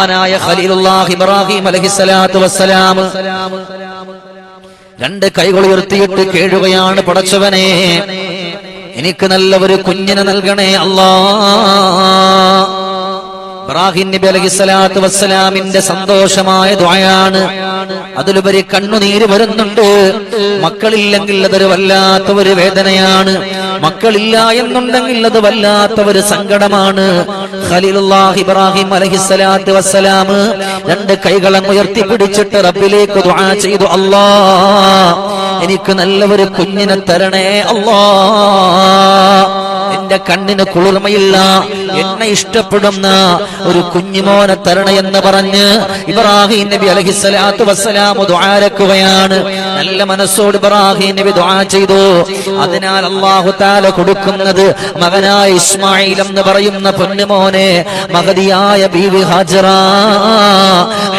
മഹാനായ ഖലീലുല്ലാഹി ഇബ്രാഹിം വസ്സലാം. രണ്ട് കൈകൾ ഉയർത്തിയിട്ട് കേഴുകയാണ് പടച്ചവനെ. എനിക്ക് നല്ല ഒരു കുഞ്ഞിനെ നൽകണേ അല്ലാ. ഇബ്രാഹിം നബി അലഹിസ്സലാത്തു വസ്സലാമിന്റെ സന്തോഷമായ ദ്വായാണ് അതിലുപരി കണ്ണുനീര് വരുന്നുണ്ട്. മക്കളില്ലെങ്കിൽ അതൊരു വല്ലാത്ത ഒരു വേദനയാണ്. മക്കളില്ല എന്നുണ്ടെങ്കിൽ അത് വല്ലാത്ത ഒരു സങ്കടമാണ്. ഖലീലുല്ലാഹ് ഇബ്രാഹിം അലഹിസ്സലാത്തു വസ്സലാം രണ്ട് കൈകളും ഉയർത്തി പിടിച്ചിട്ട് റബ്ബിലേക്ക് ദുആ ചെയ്തു. അല്ലാ എനിക്ക് നല്ല ഒരു കുഞ്ഞിനെ തരണേ അല്ലാ. എന്റെ കണ്ണിന് കുളിർമയില്ല. എന്നെ ഇഷ്ടപ്പെടുന്ന ഒരു കുഞ്ഞുമോനെ തരണ എന്ന് പറഞ്ഞ് ഇബ്രാഹിം നബി അലഹിസ്സലാത്തു വസ്സലാമു ദ്വാരക്കുകയാണ് നല്ല മനസ്സോട് ഇബ്രാഹിം നബി ദ്വാ ചെയ്തു. അതിനാൽ അള്ളാഹു താല കൊടുക്കുന്നത് മകനായ ഇസ്മായിൽ എന്ന് പറയുന്ന പൊന്നുമോനെ മകതിയായ ബീവി ഹാജറ.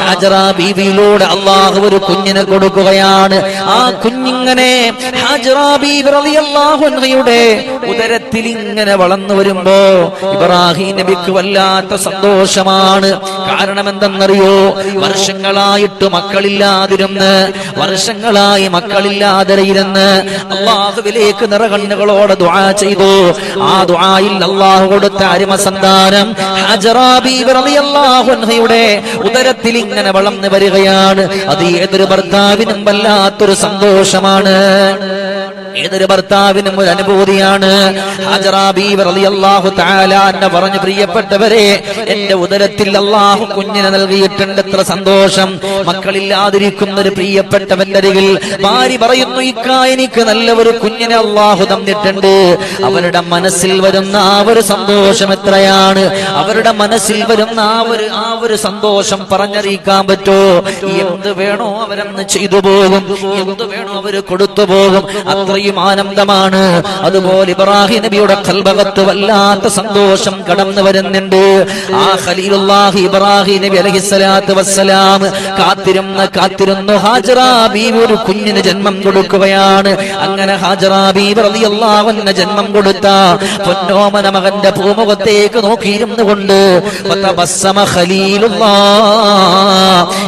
ഹാജറ ബീവിയിലൂടെ അള്ളാഹു ഒരു കുഞ്ഞിനെ കൊടുക്കുകയാണ്. ആ കുഞ്ഞിങ്ങനെ ഹാജറ ബീവി റളിയല്ലാഹു അൻഹയുടെ ഉദരത്തിൽ ഇങ്ങനെ വളർന്നു വരുമ്പോ ഇബ്രാഹിം നബിക്ക് വല്ലാത്ത സന്തോഷമാണ്. കാരണം എന്തെന്നറിയോ വർഷങ്ങളായിട്ട് മക്കളില്ലാതിരുന്ന് വർഷങ്ങളായി മക്കളില്ലാതെ ഇരുന്ന് അള്ളാഹുവിലേക്ക് നിറകണ്ണുകളോട് ദുആ ചെയ്തു. ആ ദുആയിൽ അള്ളാഹു കൊടുത്ത അരിമ സന്താനം ഹാജറാ ബീവി റളിയല്ലാഹു അൻഹയുടെ ഉദരത്തിൽ ഇങ്ങനെ വളർന്നു വരികയാണ്. അത് ഏതൊരു ഭർത്താവിനും വല്ലാത്തൊരു സന്തോഷമാണ്. ഏതൊരു ഭർത്താവിനും ഒരു അനുഭൂതിയാണ്. ഹാജറാ പറഞ്ഞു പ്രിയപ്പെട്ടവരെ എന്റെ ഉദരത്തിൽ അള്ളാഹു കുഞ്ഞിനെ നൽകിയിട്ടുണ്ട്. എത്ര സന്തോഷം. മക്കളില്ലാതിരിക്കുന്ന ഒരു പ്രിയപ്പെട്ടവന്റെ അരികിൽ ഭാര്യ പറയുന്നു ഇക്കാ എനിക്ക് നല്ല ഒരു കുഞ്ഞിനെ അള്ളാഹു തന്നിട്ടുണ്ട്. അവരുടെ മനസ്സിൽ വരുന്ന ആ ഒരു സന്തോഷം എത്രയാണ്? അവരുടെ മനസ്സിൽ വരുന്ന ആ ഒരു ആ ഒരു സന്തോഷം പറഞ്ഞറിയിക്കാൻ പറ്റോ? എന്ത് വേണോ അവരന്ന് ചെയ്തു പോകും. എന്ത് വേണോ അവർ കൊടുത്തു പോകും. അത്രയും ആനന്ദമാണ്. അതുപോലെ ഇബ്രാഹിം നബിയുടെ കൽബകത്ത് വല്ലാത്ത സന്തോഷം കടന്നു വരുന്നുണ്ട്. ആ ഖലീലുല്ലാഹി ഇബ്രാഹിം നബി അലൈഹിസ്സലാത്തു വസ്സലാം കാത്തിരുന്ന് കാത്തിരുന്നു. ഹാജറ ബീവി ഒരു കുഞ്ഞിന് ജന്മം കൊടുക്കുകയാണ്. അങ്ങനെ ഹാജറ ബീവി റളിയല്ലാഹു അൻഹ ജന്മം കൊടുത്ത പൊന്നോമന മകന്റെ പൂമുഖത്തേക്ക് നോക്കിയിരുന്നു കൊണ്ട്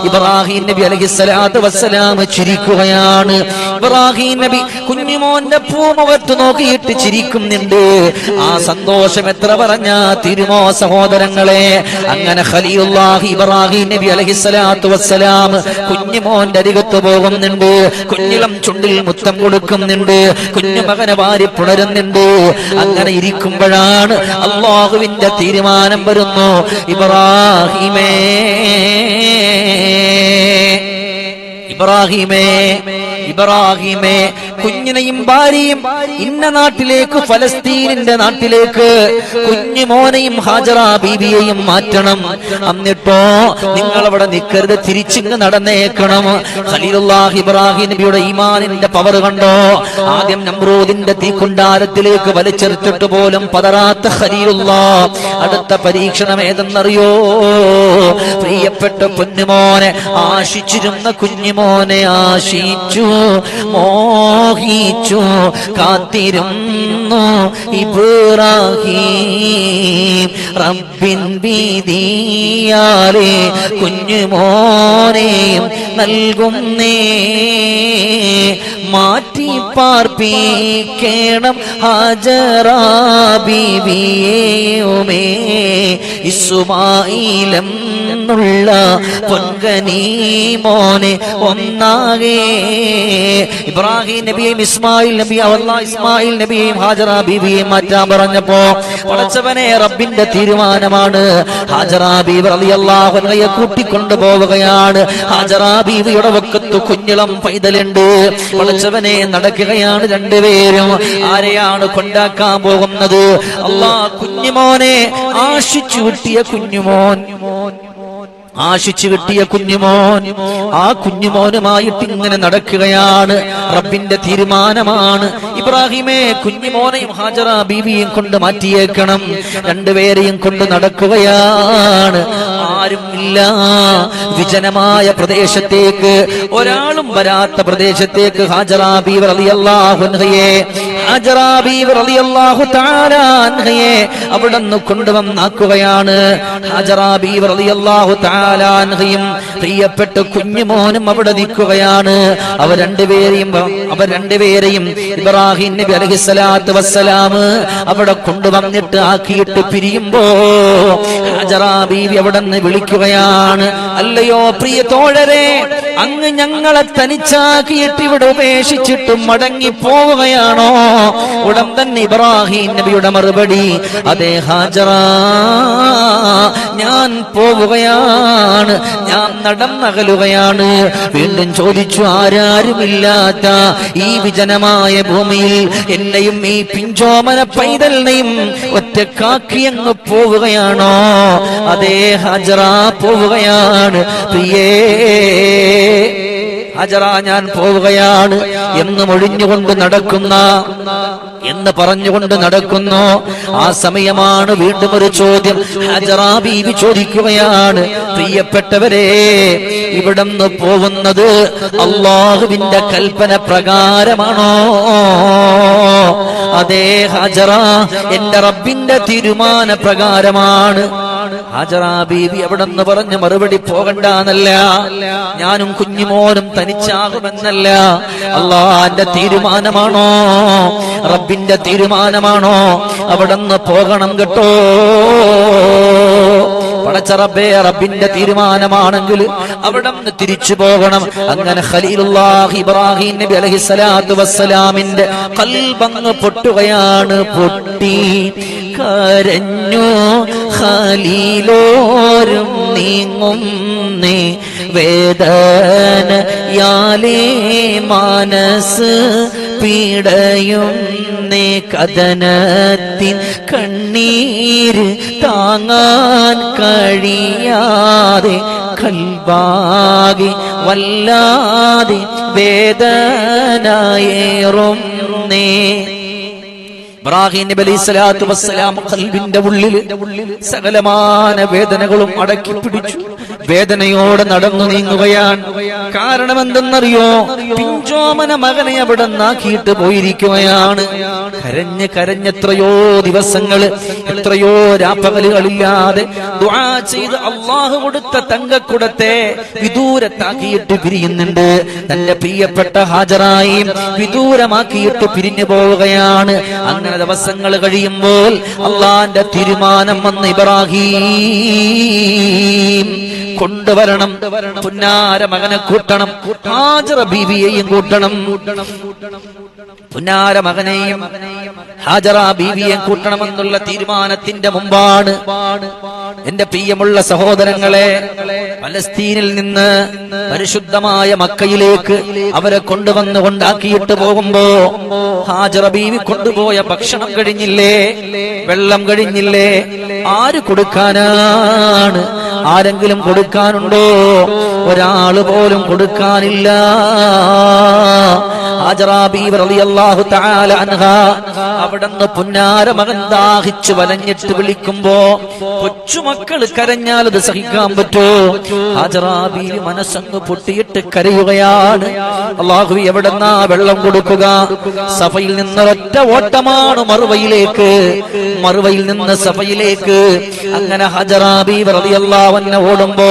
ഇബ്രാഹിം നബി അലൈഹിസ്സലാത്തു വസ്സലാം ചിരിക്കുകയാണ്. ഇബ്രാഹിം നബി കുഞ്ഞുമോന്റെ പൂമുഖത്ത് നോക്കിയിട്ട് ചിരിക്കുന്നുണ്ട്. ആ സന്തോഷം എത്ര പറഞ്ഞ തിരുമോ സഹോദരങ്ങളെ? അങ്ങനെ ഇബ്രാഹിം നബി അലൈഹിസ്സലാത്തു വസ്സലാം കുഞ്ഞുമോന്റെ അരികത്ത് പോകുന്നുണ്ട്. കുഞ്ഞിളം ചുണ്ടിൽ മുത്തം കൊടുക്കുന്നുണ്ട്. കുഞ്ഞുമകനെ വാരി പുണരുന്നുണ്ട്. അങ്ങനെ ഇരിക്കുമ്പോഴാണ് അള്ളാഹുവിന്റെ തീരുമാനം വരുന്നു. ഇബ്രാഹിമേ. ഇബ്രാഹിമേ. ഇബ്രാഹിമേ. കുഞ്ഞിനെയും ഭാര്യയും ഇന്ന നാട്ടിലേക്ക് ഫലസ്തീനിന്റെ നാട്ടിലേക്ക് കുഞ്ഞുമോനെയും ഹാജറ ബീബിയെയും മാറ്റണം. എന്നിട്ടോ നിങ്ങൾ അവിടെ നിൽക്കരുത് തിരിച്ചിങ്ങ് നടന്നേക്കണം. ഖലീലുല്ലാഹ് ഇബ്രാഹിം നബിയുടെ ഈമാനിന്റെ പവർ കണ്ടോ? ആദ്യം നമ്രൂദിന്റെ തീക്കുണ്ടാരത്തിലേക്ക് വലിച്ചെറിച്ചിട്ട് പോലും പതറാത്ത ഖലീലുള്ള. അടുത്ത പരീക്ഷണം ഏതെന്നറിയോ? പ്രിയപ്പെട്ട കുഞ്ഞുമോനെ ആശിച്ചിരുന്ന കുഞ്ഞുമോനെ ആശിച്ചു. മോഹിച്ചു കാത്തിരുന്നു. ഇബ്രാഹീം റബ്ബിൻ ബീതിയാലെ കുഞ്ഞുമോനെയും നൽകുന്നേ. മാറ്റി പാർപ്പിക്കണം ഹാജറാബിവിയേയുമേ ഇസുമായിലം ുള്ള പൊൻകനീ മോനെ ഒന്നാകേ. ഇബ്രാഹിം നബിയെയും ഇസ്മായിൽ നബിയും അവല്ല ഇസ്മായിൽ നബിയെയും ഹാജറാ ബീബിയെയും മാറ്റാൻ പറഞ്ഞപ്പോ പടച്ചവനെ റബ്ബിന്റെ തീരുമാനമാണ്. ഹാജറാ ബീവി അലി അൻഹയെ കൂട്ടിക്കൊണ്ടു പോവുകയാണ്. ഹാജറാ ബീബിയുടെ വക്കത്ത് കുഞ്ഞിളം പൈതലുണ്ട്. പടച്ചവനെ നടക്കുകയാണ് രണ്ടുപേരും. ആരെയാണ് കൊണ്ടാക്കാൻ പോകുന്നത്? അള്ളാ കുഞ്ഞുമോനെ ആശിച്ചു കിട്ടിയ കുഞ്ഞുമോൻ. ആശിച്ചു കിട്ടിയ കുഞ്ഞുമോൻ ആ കുഞ്ഞുമോനുമായിട്ട് ഇങ്ങനെ നടക്കുകയാണ്. റബ്ബിന്റെ തീരുമാനമാണ്. ഇബ്രാഹിമേ കുഞ്ഞുമോനെയും ഹാജറ ബീവിയും കൊണ്ട് മാറ്റിയേക്കണം. രണ്ടുപേരെയും കൊണ്ട് നടക്കുകയാണ്. ആരും ഇല്ല. വിജനമായ പ്രദേശത്തേക്ക് ഒരാളും വരാത്ത പ്രദേശത്തേക്ക് ഹാജറ ബീവർ റളിയല്ലാഹു അൻഹയെ ഹാജറ ബീവർ റളിയല്ലാഹു തആല അൻഹയെ അവിടുന്ന് കൊണ്ടുവന്നാക്കുകയാണ്. ഹാജറ ബീവർ റളിയല്ലാഹു തആല പ്രിയപ്പെട്ട പ്രിയപ്പെട്ട കുഞ്ഞുമോനും അവിടെ നിൽക്കുകയാണ്. അവർ രണ്ടുപേരെയും അവർ രണ്ടുപേരെയും ഇബ്രാഹിം നബി അലൈഹിസ്സലാത്തു വസ്സലാമ് അവിടെ കൊണ്ടുവന്നിട്ട് ആക്കിയിട്ട് പിരിയുമ്പോ ഹജറ ബീവി അവിടെ നിന്ന് വിളിക്കുകയാണ്. അല്ലയോ പ്രിയ തോഴരെ അങ്ങ് ഞങ്ങളെ തനിച്ചാക്കിയിട്ട് ഇവിടെ ഉപേക്ഷിച്ചിട്ടും മടങ്ങി പോവുകയാണോ ഉടൻ തന്നെ ഇബ്രാഹിം നബിയുടെ മറുപടി അതേ ഹാജറ ഞാൻ പോവുകയാണ് ഞാൻ നടന്നകലുകയാണ്. വീണ്ടും ചോദിച്ചു ആരാരുമില്ലാത്ത ഈ വിജനമായ ഭൂമിയിൽ എന്നെയും ഈ പിഞ്ചോമന പൈതലിനെയും ഒറ്റക്കാക്കി അങ്ങ് പോവുകയാണോ? അതേ ഹജറ പോവുകയാണ് പ്രിയേ. ഹജറ ഞാൻ പോവുകയാണ്. എന്ന് മൊഴിഞ്ഞുകൊണ്ട് നടക്കുന്ന എന്ന് പറഞ്ഞുകൊണ്ട് നടക്കുന്നു. ആ സമയമാണ് വീണ്ടും ഒരു ചോദ്യം. ഹജറ ബീവി ചോദിക്കുകയാണ് പ്രിയപ്പെട്ടവരെ ഇവിടെ നിന്ന് പോകുന്നത് അള്ളാഹുവിന്റെ കൽപ്പന പ്രകാരമാണോ? അതേ ഹജറ എന്റെ റബ്ബിന്റെ തീരുമാന പ്രകാരമാണ്. ഹാജറ ബീബി അവിടെ നിന്ന് പറഞ്ഞ് മറുപടി പോകണ്ടെന്നല്ല. ഞാനും കുഞ്ഞുമോനും തനിച്ചാകുമെന്നല്ല. അള്ളാന്റെ തീരുമാനമാണോ? റബ്ബിന്റെ തീരുമാനമാണോ? അവിടെ നിന്ന് പോകണം കേട്ടോ. പടച്ചറബേ റബ്ബിന്റെ തീരുമാനമാണെങ്കിൽ അവിടെ തിരിച്ചു പോകണം. അങ്ങനെ ഖലീലുല്ലാഹി ഇബ്രാഹിം നബി അലൈഹിസ്സലാത്തു വസ്സലാമിന്റെ കൽബങ്ങ് പൊട്ടുകയാണ് പൊട്ടി. കരഞ്ഞു ഖലീലോരും നീങ്ങും നീ വേദനയാലേ മാനസ് പീഡയും നേ കഥനത്തിൻ കണ്ണീര് താങ്ങാൻ കഴിയാതെ കൽവാകെ വല്ലാതെ വേദനയേറും നേ ഇബ്രാഹിം ഉള്ളിൽ സകലമാന വേദനകളും അടക്കി പിടിച്ചു വേദനയോടെ നടന്നു നീങ്ങുകയാണ്. കാരണം എന്തെന്നറിയോ പിഞ്ചോമന മകനെ അവിടെ നാക്കിയിട്ട് പോയിരിക്കുകയാണ്. കരഞ്ഞ് കരഞ്ഞെത്രയോ ദിവസങ്ങൾ എത്രയോ രാപ്പകലുകളില്ലാതെ ചെയ്ത് അള്ളാഹു കൊടുത്ത തങ്കക്കുടത്തെ വിദൂരത്താക്കിയിട്ട് പിരിയുന്നുണ്ട്. തന്റെ പ്രിയപ്പെട്ട ഹാജറായി വിദൂരമാക്കിയിട്ട് പിരിഞ്ഞു പോവുകയാണ്. അങ്ങനെ ദിവസങ്ങൾ കഴിയുമ്പോൾ അള്ളാന്റെ തീരുമാനം വന്ന് ഇബ്രാഹിം കൊണ്ടുവരണം. പുന്നാര മകനെ കൂട്ടണം. ഹാജറ ബീവിയെയും കൂട്ടണം. പുന്നാര മകനെയും ഹാജറ ബീവിയെയും കൂട്ടണമെന്നുള്ള തീരുമാനത്തിന്റെ മുമ്പാണ് എന്റെ പ്രിയമുള്ള സഹോദരങ്ങളെ പലസ്തീനിൽ നിന്ന് പരിശുദ്ധമായ മക്കയിലേക്ക് അവരെ കൊണ്ടുവന്ന് കൊണ്ടാക്കിയിട്ട് പോകുമ്പോ ഹാജറ ബീവി കൊണ്ടുപോയ ഭക്ഷണം കഴിഞ്ഞില്ലേ? വെള്ളം കഴിഞ്ഞില്ലേ? ആര് കൊടുക്കാനാണ്? ആരെങ്കിലും കൊടുക്കാനുണ്ടോ? ഒരാൾ പോലും കൊടുക്കാനില്ല. അവിടുന്ന് പുന്നാര മകൻ ദാഹിച്ചു വലഞ്ഞിട്ട് വിളിക്കുമ്പോ കൊച്ചുമക്കൾ കരഞ്ഞാൽ അത് സഹിക്കാൻ പറ്റോ? ഹാജറാബി മനസ്സങ്ങ് പൊട്ടിയിട്ട് കരയുകയാണ്. അള്ളാഹു എവിടെന്നാ വെള്ളം കൊടുക്കുക? സഭയിൽ നിന്ന് ഒറ്റ ഓട്ടമാണ് മറുവയിലേക്ക്. മറുവയിൽ നിന്ന് സഭയിലേക്ക്. അങ്ങനെ ഹജറാബി റളിയല്ലാഹുവിനെ ഓടുമ്പോ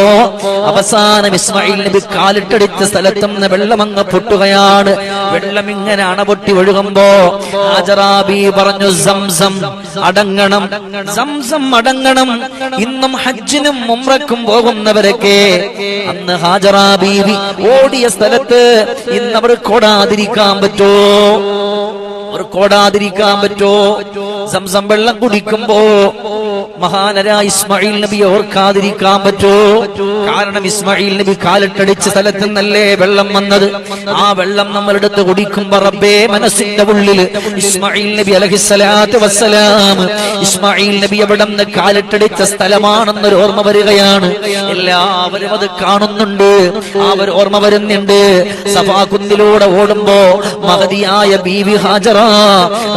അവസാനം ഇസ്മായിൽ നബി കാലിട്ടടിച്ച സ്ഥലത്ത് നിന്ന് വെള്ളം അങ്ങ് പൊട്ടുകയാണ്. വെള്ളം ഇങ്ങനെ അണപൊട്ടി ഒഴുകുമ്പോ. ഹാജറാബി പറഞ്ഞു സംസം അടങ്ങണം സംസം അടങ്ങണം. ഇന്നും ഹജ്ജിനും മുമ്രക്കും പോകുന്നവരൊക്കെ. അന്ന് ഹാജറാ ബീവി ഓടിയ സ്ഥലത്ത് ഇന്ന് അവർ കൊടാതിരിക്കാൻ പറ്റോ? അവർ കോടാതിരിക്കാൻ പറ്റോ? സംസം വെള്ളം കുടിക്കുമ്പോ മഹാനരായ ഇസ്മായിൽ നബി ഓർക്കാതിരിക്കാൻ പറ്റോ? കാരണം ഇസ്മായിൽ നബി കാലിട്ടടിച്ച സ്ഥലത്ത് നിന്നല്ലേ വെള്ളം വന്നത്? ആ വെള്ളം നമ്മളെടുത്ത് കുടിക്കുമ്പോ റബ്ബേ മനസ്സിന്റെ ഉള്ളിൽ ഇസ്മായിൽ നബി അലഹിസ്സലാത്ത് വസ്സലാം. ഇസ്മായിൽ നബി അവിടെ നിന്ന് കാലിട്ടടിച്ച സ്ഥലമാണെന്നൊരു ഓർമ്മ വരികയാണ്. എല്ലാവരും അത് കാണുന്നുണ്ട്. അവർ ഓർമ്മ വരുന്നുണ്ട്. സഭാകുന്നിലൂടെ ഓടുമ്പോ മഹതിയായ ബീവി ഹാജറ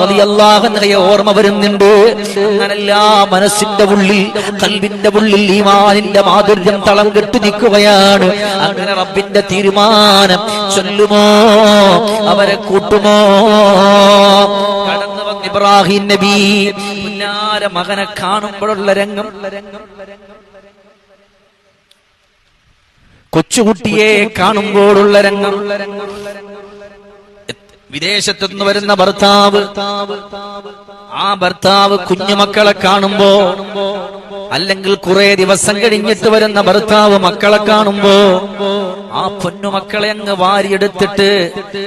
റളിയല്ലാഹുഅൻഹയെ ഓർമ്മ വരുന്നുണ്ട്. അങ്ങനെല്ലാ മനസ്സിന്റെ ഉള്ളിൽ കൽബിന്റെ ഉള്ളിൽ ഈമാനിന്റെ മാധുര്യം തളം കെട്ടി നിൽക്കുകയാണ്. അങ്ങനെ റബ്ബിന്റെ തീരുമാനം ചൊല്ലുമോ? അവരെ കൂട്ടുമോ? ഇബ്രാഹിം നബി പുന്നാര മകനെ കാണുമ്പോഴുള്ള രംഗം. കൊച്ചുകുട്ടിയെ കാണുമ്പോഴുള്ള രംഗം. വിദേശത്തു നിന്ന് വരുന്ന ഭർത്താവ്. ആ ഭർത്താവ് കുഞ്ഞുമക്കളെ കാണുമ്പോ അല്ലെങ്കിൽ കുറെ ദിവസം കഴിഞ്ഞിട്ട് വരുന്ന ഭർത്താവ് മക്കളെ കാണുമ്പോ ആ പൊന്നുമക്കളെ അങ്ങ് വാരിയെടുത്തിട്ട്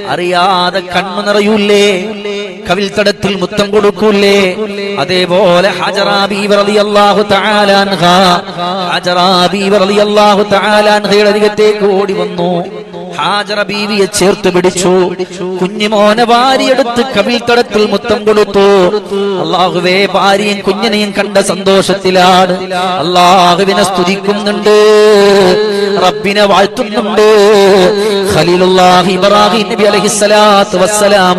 അറിയാതെ കണ്ണു നിറയൂലേ കവിൽത്തടത്തിൽ മുത്തം കൊടുക്കൂലേ. അതേപോലെ ഓടി വന്നു. ഹാജറ ബീവിയെ ചേർത്ത് പിടിച്ചു. കുഞ്ഞുമോനെ വാരിയെടുത്ത് കവിൽത്തടത്തിൽ മുത്തം കൊടുത്തു. അള്ളാഹുവേ ഭാര്യയും കുഞ്ഞിനെയും കണ്ട സന്തോഷത്തിലാണ്. അള്ളാഹുവിനെ സ്തുതിക്കുന്നുണ്ട്. റബ്ബിനെ വാഴ്ത്തുന്നുണ്ട്. ഖലീലുല്ലാഹി ഇബ്രാഹിം അലൈഹിസ്സലാത്തു വസ്സലാം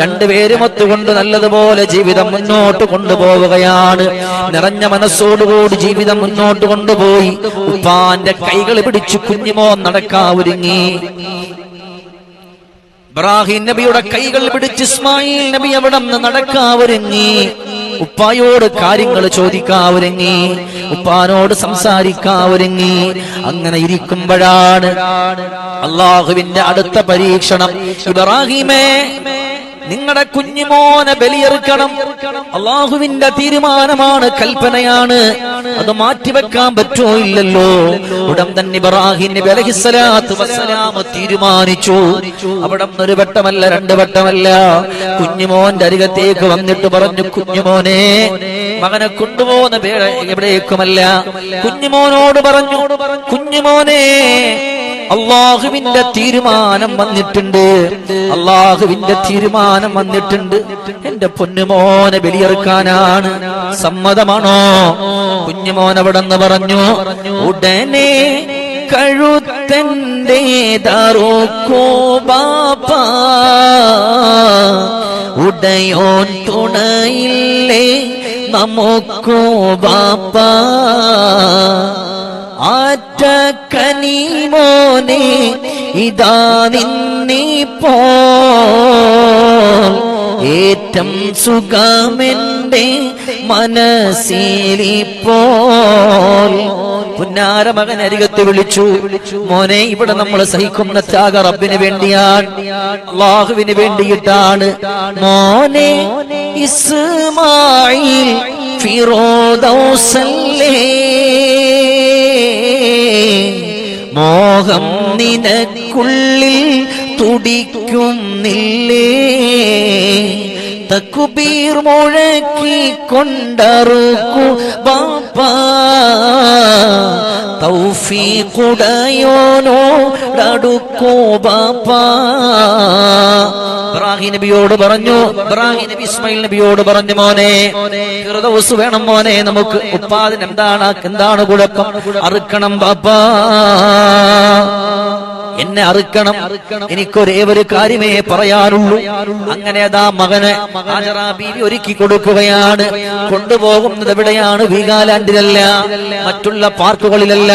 രണ്ടുപേരും ഒത്തുകൊണ്ട് നല്ലതുപോലെ ജീവിതം മുന്നോട്ട് കൊണ്ടുപോവുകയാണ്. നിറഞ്ഞ മനസ്സോടുകൂടി ജീവിതം മുന്നോട്ട് കൊണ്ടുപോയി. ഉപ്പാന്റെ കൈകൾ പിടിച്ചു കുഞ്ഞുമോ നടക്കാ ഒരുങ്ങി. ഇബ്രാഹിം നബിയുടെ കൈകൾ പിടിച്ച് ഇസ്മായിൽ നബി അവിടെ നിന്ന് നടക്കാവൊരുങ്ങി. ഉപ്പായോട് കാര്യങ്ങൾ ചോദിക്കാവരങ്ങി. ഉപ്പാനോട് സംസാരിക്കാവരങ്ങി. അങ്ങനെ ഇരിക്കുമ്പോഴാണ് അള്ളാഹുവിന്റെ അടുത്ത പരീക്ഷണം. ഇബ്രാഹിമേ നിങ്ങളുടെ കുഞ്ഞുമോനെ ബലിയെറുക്കണം. അള്ളാഹുവിന്റെ തീരുമാനമാണ് കൽപ്പനയാണ്. അത് മാറ്റിവെക്കാൻ പറ്റുമോ ഇല്ലല്ലോ. ഉടൻ തന്നെ ഇബ്രാഹിം നബി തീരുമാനിച്ചു. അവിടെ ഒരു വട്ടമല്ല രണ്ട് വട്ടമല്ല. കുഞ്ഞുമോന്റെ അരികത്തേക്ക് വന്നിട്ട് പറഞ്ഞു കുഞ്ഞുമോനെ മകനെ കൊണ്ടുപോകുന്ന എവിടേക്കുമല്ല? കുഞ്ഞുമോനോട് പറഞ്ഞു കുഞ്ഞുമോനെ അള്ളാഹുവിന്റെ തീരുമാനം വന്നിട്ടുണ്ട്. അള്ളാഹുവിന്റെ തീരുമാനം വന്നിട്ടുണ്ട്. എന്റെ പൊന്നുമോനെ ബലിയെറുക്കാനാണ് സമ്മതമാണോ? കുഞ്ഞുമോൻ അവിടെ നിന്ന് പറഞ്ഞു ഉടനെ കഴുത്തന്റെ ദറുക്കോ ബാപ്പ. ഉടയോൻ തുണയില്ലേ നമുക്കോ ബാപ്പ. ആറ്റ കനിമോനെ ഇതാ നിന്നിപ്പോ ഏറ്റം സുഖമെന്റെ മനസ്സിലിപ്പോൾ. പുന്നാര മകൻ അരികത്ത് വിളിച്ചു മോനെ ഇവിടെ നമ്മൾ സഹിക്കുന്ന ത്യാഗ റബ്ബിന് വേണ്ടിയാണ് അള്ളാഹുവിന് വേണ്ടിയിട്ടാണ്. മോനെ ഇസ്മായിൽ ഫിറോദൗസല്ലേ മോഹം നിനക്കുള്ളിൽ തുടിക്കുന്നില്ലേ? തക്കുബീർ മുഴക്കി കൊണ്ടറുക്കു ബാപ്പ തൗഫീഖുടയോനോടടുക്കോ ബാപ്പാ. ഇബ്രാഹിം നബിയോട് പറഞ്ഞു ഇബ്രാഹിം നബി ഇസ്മായിൽ നബിയോട് പറഞ്ഞു മോനെ ഫിർദൗസ് വേണം മോനെ നമുക്ക് ഉപ്പാദിന് എന്താണ് എന്താണ് കുഴപ്പം? അറുക്കണം ബാപ്പാ. എന്നെ അറുക്കണം. എനിക്കൊരേ ഒരു കാര്യമേ പറയാനുള്ളൂ. അങ്ങനെ അതാ മകന് ബീവി ഒരുക്കി കൊടുക്കുകയാണ്. കൊണ്ടുപോകുന്നത് എവിടെയാണ്? വീഗാലാൻഡിലല്ല. മറ്റുള്ള പാർക്കുകളിലല്ല.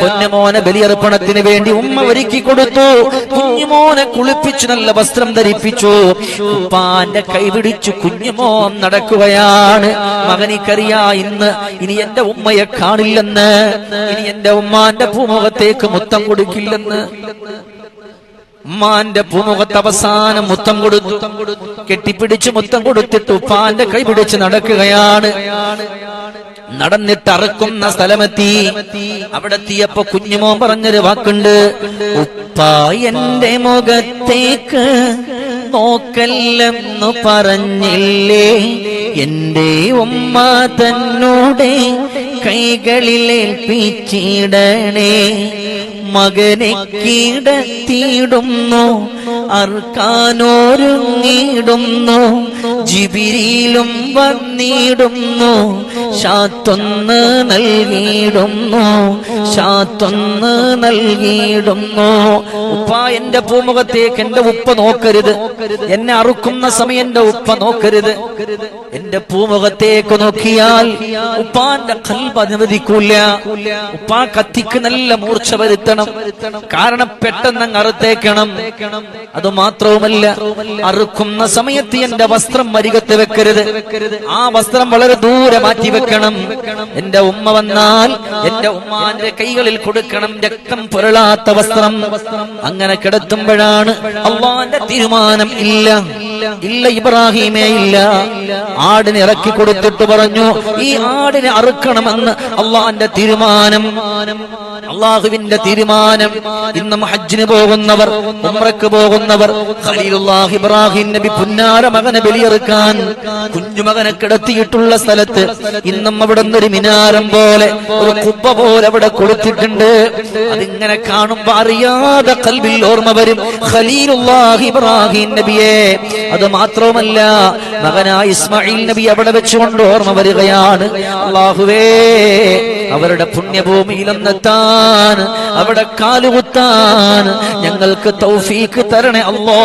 പൊന്നുമോനെ ബലിയർപ്പണത്തിന് വേണ്ടി ഉമ്മ ഒരുക്കി കൊടുത്തു. കുഞ്ഞുമോനെ കുളിപ്പിച്ചു നല്ല വസ്ത്രം ധരിപ്പിച്ചു. ഉപ്പാന്റെ കൈപിടിച്ചു കുഞ്ഞുമോൻ നടക്കുകയാണ്. മകനിക്കറിയാ ഇന്ന് ഇനി എന്റെ ഉമ്മയെ കാണില്ലെന്ന്. ഇനി എന്റെ ഉമ്മാന്റെ ഭൂമുഖത്തേക്ക് മുത്തം കൊടുക്കില്ലെന്ന്. ഉമ്മാന്റെ പൂമുഖത്ത് അവസാനം മുത്തം കൊടുത്തു. കെട്ടിപ്പിടിച്ച് മുത്തം കൊടുത്തിട്ട് ഉപ്പാന്റെ കൈ പിടിച്ച് നടക്കുകയാണ്. നടന്നിട്ട് അറക്കുന്ന സ്ഥലമെത്തി. അവിടെ എത്തിയപ്പോ കുഞ്ഞുമോൻ പറഞ്ഞൊരു വാക്കുണ്ട്. ഉപ്പ എന്റെ മുഖത്തേക്ക് നോക്കല്ലെന്നു പറഞ്ഞില്ലേ? എന്റെ ഉമ്മ തന്നോടെ കൈകളിലേൽപ്പിച്ചിടണേ മകനെ കീടത്തിയിടുന്നു അർക്കാനോരുങ്ങിയിടുന്നു ജിബിരിയിലും വന്നിടുന്നു ശാത്തൊന്ന് നൽകിയിടുന്നു ശാത്തൊന്ന് നൽകിയിടുന്നു. ഉപ്പ എന്റെ പൂമുഖത്തേക്ക് എന്റെ ഉപ്പ നോക്കരുത്. എന്നെ അറുക്കുന്ന സമയം എന്റെ ഉപ്പ നോക്കരുത്. എന്റെ പൂമുഖത്തേക്ക് നോക്കിയാൽ ഉപ്പാന്റെ കൽബ് അനുവദിക്കൂല. ഉപ്പ കത്തിക്ക് നല്ല മൂർച്ച വരുത്തണം. കാരണം പെട്ടെന്ന് അങ്ങ് അറുത്തേക്കണം. അത് മാത്രവുമല്ല അറുക്കുന്ന സമയത്ത് എന്റെ വസ്ത്രം മരികത്ത് വെക്കരുത്. ആ വസ്ത്രം വളരെ ദൂരെ മാറ്റി വെക്കണം എന്റെ ഉമ്മ വന്നാൽ എന്റെ ഉമ്മാന്റെ കൈകളിൽ കൊടുക്കണം. രക്തം പുരളാത്ത വസ്ത്രം. അങ്ങനെ കിടത്തുമ്പോഴാണ് അള്ളാന്റെ തീരുമാനം ഇല്ല. ഇല്ല ഇബ്രാഹിമേ ഇല്ല. ആടിനെ ഇറക്കി കൊടുത്തിട്ട് പറഞ്ഞു ഈ ആടിനെ അറുക്കണമെന്ന് അള്ളാന്റെ തീരുമാനം. അള്ളാഹുവിന്റെ തീരുമാനം. ഇന്നും ഹജ്ജിന് പോകുന്നവർ ഉമ്രക്ക് പോകുന്നവർ ഇബ്രാഹിം നബി പുന്നാര മകനെ ബലിയെറുക്കാൻ കുഞ്ഞുമകനെ കിടത്തിയിട്ടുള്ള സ്ഥലത്ത് ഇന്നും അവിടെ ഒരു മിനാരം പോലെ ഒരു കുപ്പ പോലെ അവിടെ കൊടുത്തിട്ടുണ്ട് അതിങ്ങനെ കാണുമ്പോ അറിയാതെ കൽബിൽ ഓർമ്മ വരും. ഖലീലുല്ലാഹ് ഇബ്രാഹിം നബിയെ. അത് മാത്രവുമല്ല മകനായ ഇസ്മായിൽ നബി അവിടെ വെച്ചുകൊണ്ട് ഓർമ്മ വരികയാണ്. അള്ളാഹുവേ അവരുടെ പുണ്യഭൂമിയിൽ എന്നെത്താൻ അവിടെ കാലുകുത്താൻ ഞങ്ങൾക്ക് തൗഫീക്ക് തരണേ അല്ലോ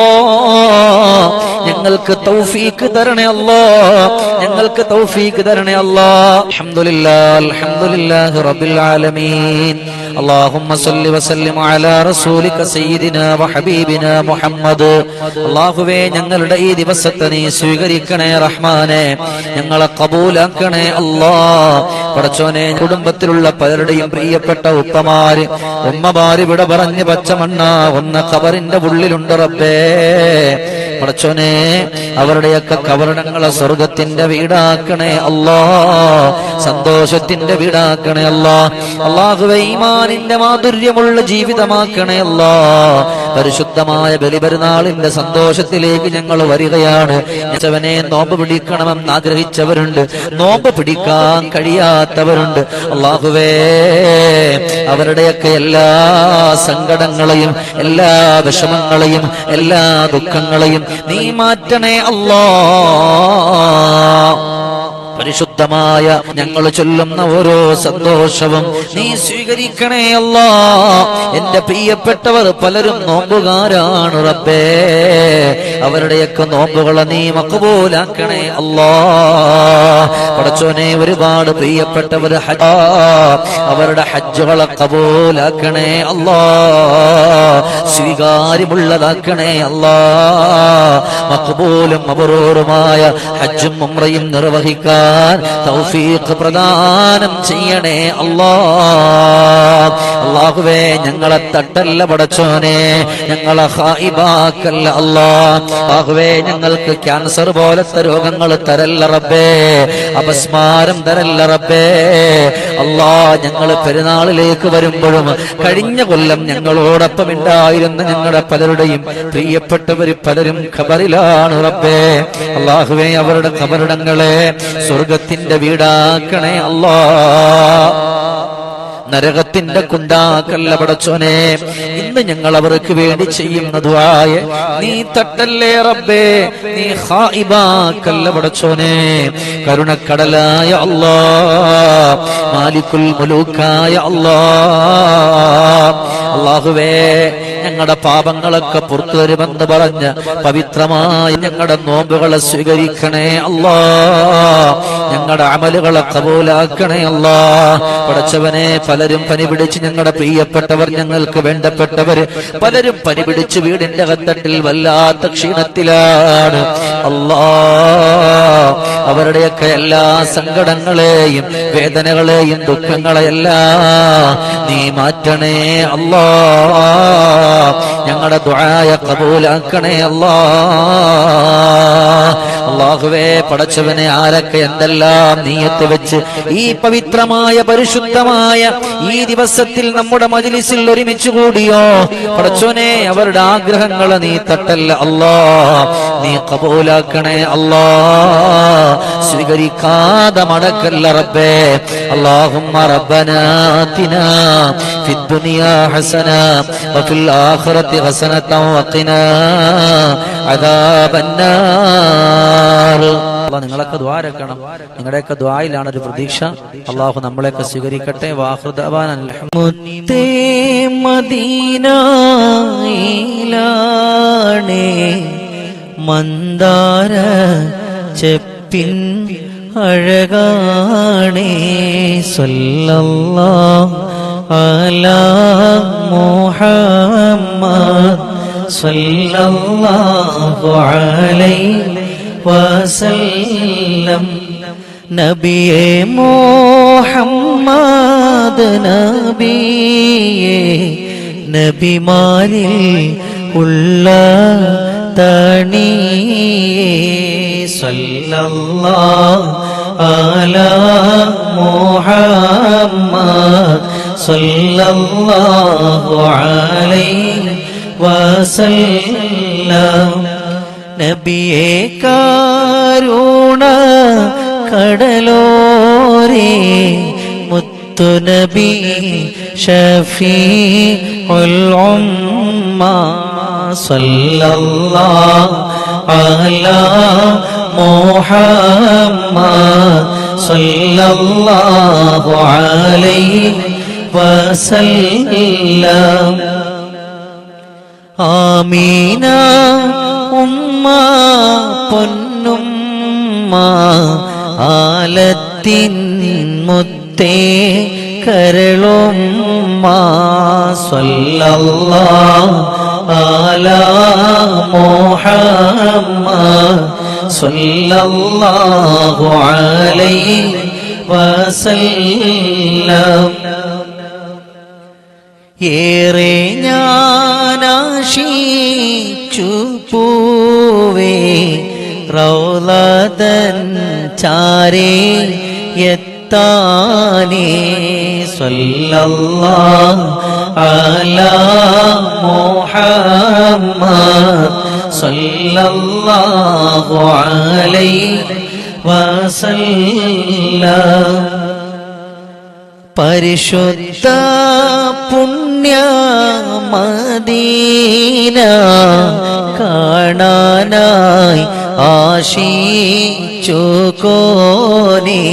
ഞങ്ങൾക്ക് തൗഫീക്ക് തരണേ അല്ലോ ഞങ്ങൾക്ക് തൗഫീക്ക് തരണേ അല്ലോ അൽഹംദുലില്ലാ അൽഹംദുലില്ലാഹി റബ്ബിൽ ആലമീൻ. اللهم صل وسلم على رسولك سيدنا وحبيبنا മുഹമ്മദ് അള്ളാഹുവേ ഞങ്ങളുടെ ഈ ദിവസത്തെ നീ സ്വീകരിക്കണേ റഹ്മാനെ ഞങ്ങളെ കബൂലാക്കണേ അല്ലാ പടച്ചോനെ കുടുംബത്തിലുള്ള പലരുടെയും പ്രിയപ്പെട്ട ഉപ്പമാര് ഉമ്മമാര് ഇവിടെ പറഞ്ഞ് പച്ചമണ്ണ ഒന്ന കബറിന്റെ ഉള്ളിലുണ്ട് റബ്ബേ പടച്ചോനെ അവരുടെയൊക്കെ കവരണങ്ങളെ സ്വർഗത്തിന്റെ വീടാക്കണേ അല്ലാ സന്തോഷത്തിന്റെ വീടാക്കണേ അല്ലാ അള്ളാഹുവേ ഈമാനിന്റെ മാധുര്യമുള്ള ജീവിതമാക്കണേ അല്ലാ. പരിശുദ്ധമായ ബലിപെരുന്നാളിന്റെ സന്തോഷത്തിലേക്ക് ഞങ്ങൾ വരികയാണ്. യജവനെ നോമ്പ് പിടിക്കണമെന്ന് ആഗ്രഹിച്ചവരുണ്ട്. നോമ്പ് പിടിക്കാൻ കഴിയാത്തവരുണ്ട്. അള്ളാഹുവേ അവരുടെയൊക്കെ എല്ലാ സങ്കടങ്ങളെയും എല്ലാ വിഷമങ്ങളെയും എല്ലാ ദുഃഖങ്ങളെയും നീ മാറ്റണേ അല്ലാ. പരിശുദ്ധമായ ഞങ്ങൾ ചൊല്ലുന്ന ഓരോ സന്തോഷവും നീ സ്വീകരിക്കണേ അല്ല. എന്റെ പ്രിയപ്പെട്ടവർ പലരും നോമ്പുകാരാണ് റബ്ബേ. അവരുടെയൊക്കെ നോമ്പുകളെ നീ മക്കുപോലാക്കണേ അല്ലാ. പടച്ചോനെ ഒരുപാട് പ്രിയപ്പെട്ടവർ അവരുടെ ഹജ്ജുകളെ കബൂലാക്കണേ അല്ലാ. സ്വീകാര്യമുള്ളതാക്കണേ അല്ലാ. മക്കുപോലും അപൂർവമായ ഹജ്ജും ഉംറയും നിർവഹിക്കാൻ തൗഫീഖ് പ്രദാനം ചെയ്യണേ അല്ലാ അള്ളാഹുവേ ഞങ്ങളെ തട്ടല്ല പടച്ചോനെ. ഞങ്ങളെ ഹായിബാക്കല്ല അല്ലാ അള്ളാഹുവേ ഞങ്ങൾക്ക് ക്യാൻസർ പോലത്തെ രോഗങ്ങൾ തരല്ല റബ്ബേ. അപസ്മാരം തരല്ല റബ്ബേ. അല്ലാ ഞങ്ങൾ പെരുന്നാളിലേക്ക് വരുമ്പോഴും കഴിഞ്ഞ കൊല്ലം ഞങ്ങളോടൊപ്പം ഉണ്ടായിരുന്ന ഞങ്ങളുടെ പലരുടെയും പ്രിയപ്പെട്ടവര് പലരും ഖബറിലാണ് റബ്ബേ. അള്ളാഹുവേ അവരുടെ ഖബറിടങ്ങളെ സ്വർഗത്തിന്റെ വീടാക്കണേ അല്ലോ. നരകത്തിന്റെ കുണ്ടാക്കല്ല പടച്ചോനെ. ഇന്ന് ഞങ്ങൾ അവർക്ക് വേണ്ടി ചെയ്യുന്ന ദുആയ നീ തട്ടല്ലേ റബ്ബേ. നീ ഹായിബാക്കല്ല പടച്ചോനെ. കരുണക്കടലായ അല്ലാ. മാലിക്കുൽ മുലൂക്കായ അല്ലാ. അള്ളാഹുവേ ഞങ്ങളുടെ പാപങ്ങളൊക്കെ പുറത്തു വരുമെന്ന് പറഞ്ഞ് പവിത്രമായി ഞങ്ങളുടെ നോമ്പുകളെ സ്വീകരിക്കണേ അല്ലാ. ഞങ്ങളുടെ അമലുകളെ കബൂലാക്കണേ അല്ലാ. പടച്ചവനെ പലരും പനി പിടിച്ച് ഞങ്ങളുടെ പ്രിയപ്പെട്ടവർ ഞങ്ങൾക്ക് വേണ്ടപ്പെട്ടവർ പലരും പനി പിടിച്ച് വീടിന്റെ കത്തട്ടിൽ വല്ലാത്ത ക്ഷീണത്തിലാണ്. അല്ലാ. അവരുടെയൊക്കെ എല്ലാ സങ്കടങ്ങളെയും വേദനകളെയും ദുഃഖങ്ങളെയെല്ലാം നീ മാറ്റണേ അല്ലാ. ഞങ്ങളുടെ ദുആയ കബൂലാക്കണേ അല്ലാ. അള്ളാഹുവേ പടച്ചവനെ ആരൊക്കെ എന്തെല്ലാം നീയത്ത് വെച്ച് ഈ പവിത്രമായ പരിശുദ്ധമായ ഈ ദിവസത്തിൽ നമ്മുടെ മജിലിസിൽ ഒരുമിച്ച് കൂടിയോ? പടച്ചോനെ അവരുടെ ആഗ്രഹങ്ങൾ നീ തട്ടല്ല അല്ലാ. നീ കബൂലാക്കണേ അല്ലാ. സ്വീകരിക്കാതെ മടക്കല്ല റബ്ബേ. അള്ളാഹുമ്മ റബ്ബനാ ഫിദ്ദുനിയാ ഹസന വഫിൽ ആഖിറത്തി الآخرة حسنة وقنا عذاب النار അള്ളാഹ് നിങ്ങളൊക്കെ ദ്വാരക്കണം നിങ്ങളുടെയൊക്കെ ദ്വായിലാണ് ഒരു പ്രതീക്ഷ അള്ളാഹു നമ്മളെയൊക്കെ സ്വീകരിക്കട്ടെ വാഹൃദാൻ മുത്തേ മദീനയിലാണേ മന്ദാര ചെപ്പിൻ അഴകാണേ സല്ലല്ലാ അലാ മുഹമ്മദ് സല്ലല്ലാഹു അലൈഹി വസല്ലം നബിയെ മോഹമ്മദ് നബിയെ നബിമാരിൽ ഉള്ള തണിയേ സല്ലല്ലാഹു അലാ മുഹമ്മദ് സല്ലല്ലാഹു അലൈഹി വസല്ലം നബിയെ കാരുണ കടലോരേ മുത്തുനബി ഷഫീ ഉമ്മ സല്ലല്ലാഹു അലാ മുഹമ്മദ് സല്ലല്ലാഹു അലൈഹി വസല്ലം ആമീന ഉമ്മ പൊന്നുമ്മ ആലത്തിൻ മുത്തേ കരളുമ്മ സ്വല്ലല്ലാഹു അലാ മുഹമ്മദ് സ്വല്ലല്ലാഹു അലൈഹി വസല്ലം. ഏറെ ഞാനാശിച്ചു പൂവേ റൗലതൻ ചാരേ എത്താനേ സ്വല്ലല്ലാഹു അലാ മുഹമ്മദ് സല്ലല്ലാഹു അലൈഹി വസല്ലം. പരിശുദ്ധ പുണ്യ മദീന കാണാനായി ആശിച്ചു കോനെ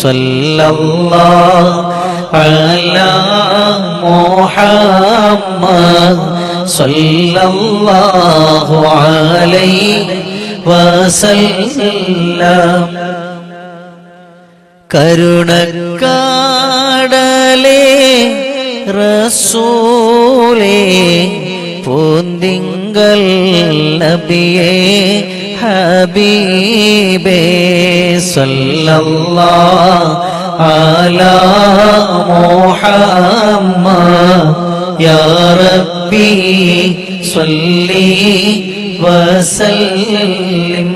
സല്ലല്ലാഹു അലാ മുഹമ്മദ് സല്ലല്ലാഹു അലൈഹി വസല്ലം. റസൂലേ പൂന്തിങ്കൽ നബിയേ ഹബീബേ സല്ലല്ലാഹു അലാ മുഹമ്മദ് യാ റബ്ബി സ്വല്ലി വസല്ലിം